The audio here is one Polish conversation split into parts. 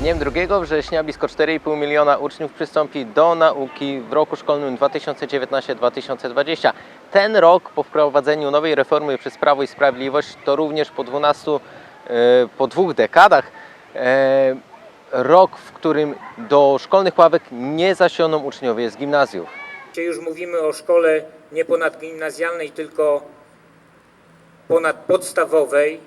Dniem 2 września blisko 4,5 miliona uczniów przystąpi do nauki w roku szkolnym 2019-2020. Ten rok po wprowadzeniu nowej reformy przez Prawo i Sprawiedliwość to również po 12, e, po dwóch dekadach e, rok, w którym do szkolnych ławek nie zasioną uczniowie z gimnazjów. Dzisiaj już mówimy o szkole nie ponadgimnazjalnej, tylko ponadpodstawowej.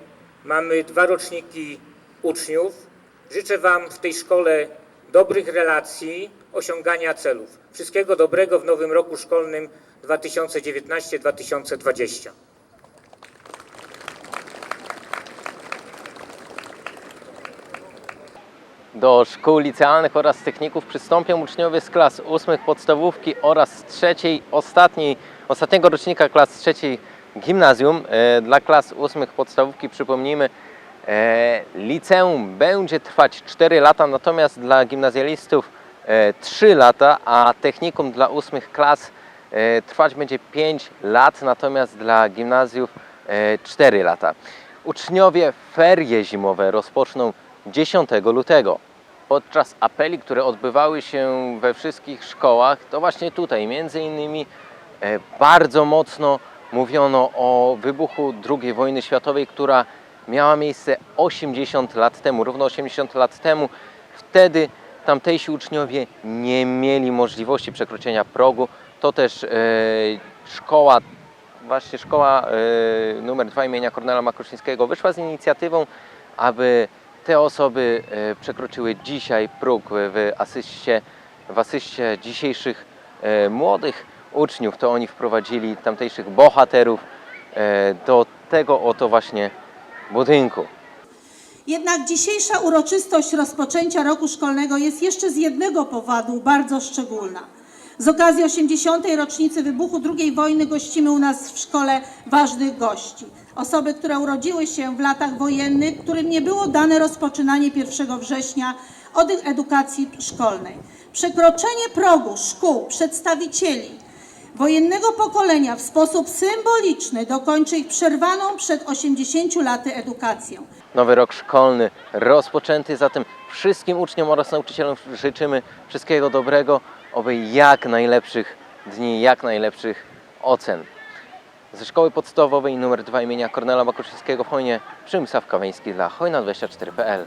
Mamy dwa roczniki uczniów. Życzę Wam w tej szkole dobrych relacji, osiągania celów. Wszystkiego dobrego w nowym roku szkolnym 2019-2020. Do szkół licealnych oraz techników przystąpią uczniowie z klas ósmych podstawówki oraz trzeciej, ostatniej, ostatniego rocznika klas trzeciej gimnazjum. E, Dla klas ósmych podstawówki przypomnijmy, liceum będzie trwać 4 lata, natomiast dla gimnazjalistów e, 3 lata, a technikum dla ósmych klas e, trwać będzie 5 lat, natomiast dla gimnazjów e, 4 lata. Uczniowie ferie zimowe rozpoczną 10 lutego. Podczas apeli, które odbywały się we wszystkich szkołach, to właśnie tutaj między innymi e, bardzo mocno mówiono o wybuchu II wojny światowej, która miała miejsce 80 lat temu, równo 80 lat temu. Wtedy tamtejsi uczniowie nie mieli możliwości przekroczenia progu. To też e, szkoła właśnie szkoła y, numer 2 imienia Kornela Makruszyńskiego wyszła z inicjatywą, aby te osoby y, przekroczyły dzisiaj próg w asyście, w asyście dzisiejszych y, młodych uczniów. To oni wprowadzili tamtejszych bohaterów y, do tego oto właśnie budynku. Jednak dzisiejsza uroczystość rozpoczęcia roku szkolnego jest jeszcze z jednego powodu bardzo szczególna. Z okazji 80. rocznicy wybuchu II wojny gościmy u nas w szkole ważnych gości. Osoby, które urodziły się w latach wojennych, którym nie było dane rozpoczynanie 1 września od edukacji szkolnej. Przekroczenie progu szkół, przedstawicieli wojennego pokolenia w sposób symboliczny dokończy ich przerwaną przed 80 laty edukację. Nowy rok szkolny rozpoczęty, zatem wszystkim uczniom oraz nauczycielom życzymy wszystkiego dobrego, oby jak najlepszych dni, jak najlepszych ocen. Ze szkoły podstawowej nr 2 imienia Kornela Makuszyńskiego w Chojnie, Przemysław Kaweński dla Hojna24.pl.